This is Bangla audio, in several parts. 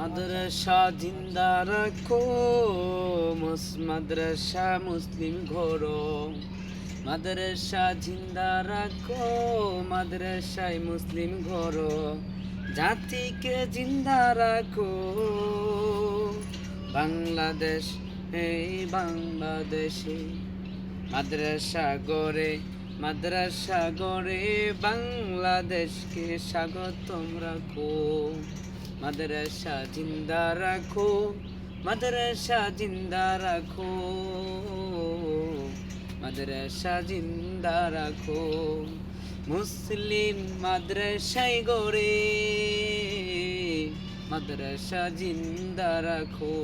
মাদ্রাসা জিন্দা রাখো মাদ্রাসা মুসলিম ঘর। মাদ্রাসা জিন্দা রাখো, মাদ্রাসায় মুসলিম ঘর। জাতিকে জিন্দা রাখো। বাংলাদেশ, এই বাংলাদেশে। মাদ্রাসা গড়ে মাদ্রাসা গড়ে, বাংলাদেশকে স্বাগতম রাখো। মাদ্রাসা জিন্দা রাখো, মাদ্রাসা জিন্দা রাখো, মাদ্রাসা জিন্দা রাখো। মুসলিম মাদ্রাসায় গড়ে, মাদ্রাসা জিন্দা রাখো।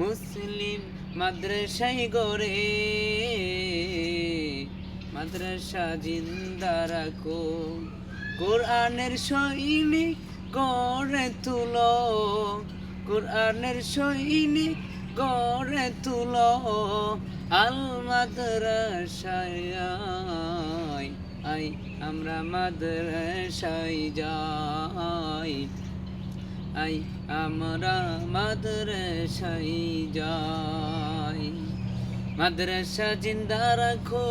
মুসলিম মাদ্রাসায় গড়ে, মাদ্রাসা জিন্দা রাখো। কোরআনের সৈনিক গড়ে তুলো, কোরআনের সৈনিক গড়ে তুলো, আল মাদ্রাসায় আই আমরা মাদ্রাসায় যাই আই আমরা মাদ্রাসায় যাই। মাদ্রাসা জিন্দা রাখো,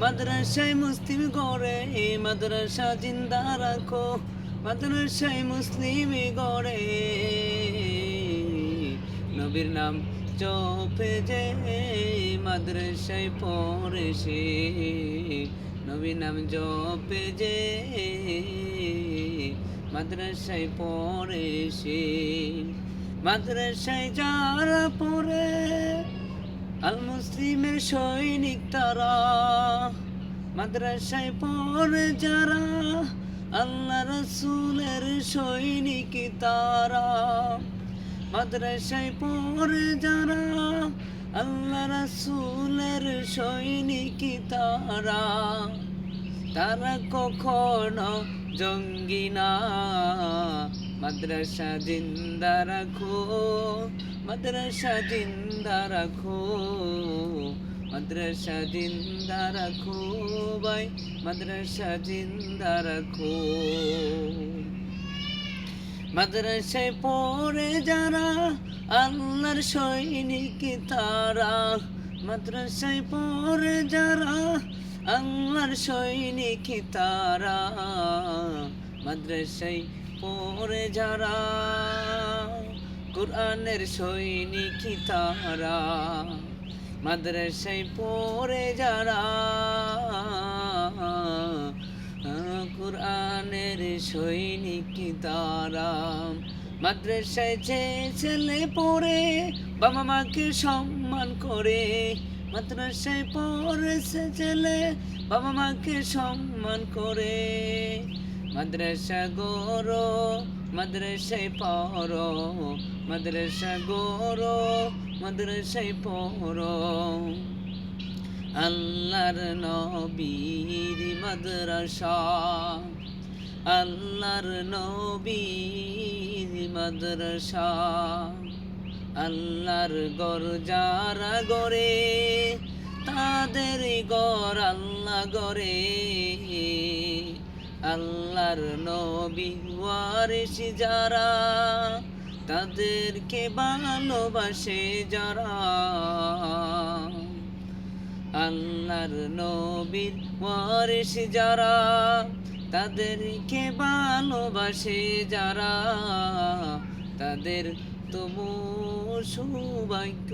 মাদ্রাসায় মুসলিম গড়ে, মাদ্রাসা জিন্দা রাখো মাদ্রাসায় মুসলিম গড়ে। নবীর নাম চপে যে মাদ্রাসায় পড়ে সে নবীর নাম জপে যে মাদ্রাসায় পড়ে সে মাদ্রাসায় যারা পড়ে আল মুসলিমের সৈনিক তারা। মাদ্রাসায় পড়ে যারা আল্লাহ রসুলের সৈনিক তারা। মাদ্রাসায় পড়ে যারা, আল্লাহ রসুলের সৈনিক তারা। তারা কখনো জঙ্গি না, মাদ্রাসা জিন্দা রাখো, মাদ্রাসা জিন্দা রাখো। মাদ্রাসা জিন্দা রাখো ভাই, মাদ্রাসা জিন্দা রাখো। মাদ্রাসায় পড়ে যারা আল্লাহর সৈনিক তারা, মাদ্রাসায় পড়ে যারা আল্লাহর সৈনিক তারা, মাদ্রাসায় পড়ে যারা কোরআনের সৈনিক তারা। মাদ্রাসায় পড়ে যারা, কোরআনের সৈনিক তারা। মাদ্রাসায় যে ছেলে পড়ে, বাবা মাকে সম্মান করে। মাদ্রাসায় পড়েছে ছেলে, বাবা মাকে সম্মান করে। মাদ্রাসা গরো মাদ্রাসায় পড়ো, মাদ্রাসা গরো মাদ্রাসায় পড়ো। আল্লাহর নবীর মাদ্রাসা। আল্লাহর নবীর মাদ্রাসা। আল্লাহর গর যারা গরে তাদের গর আল্লাহ গরে আল্লাহর নবী ওয়ারিস যারা তাদেরকে ভালোবাসে যারা। আল্লাহর নবীর ওয়ারিস যারা তাদেরকে ভালোবাসে যারা। তাদের তবু সৌভাগ্য।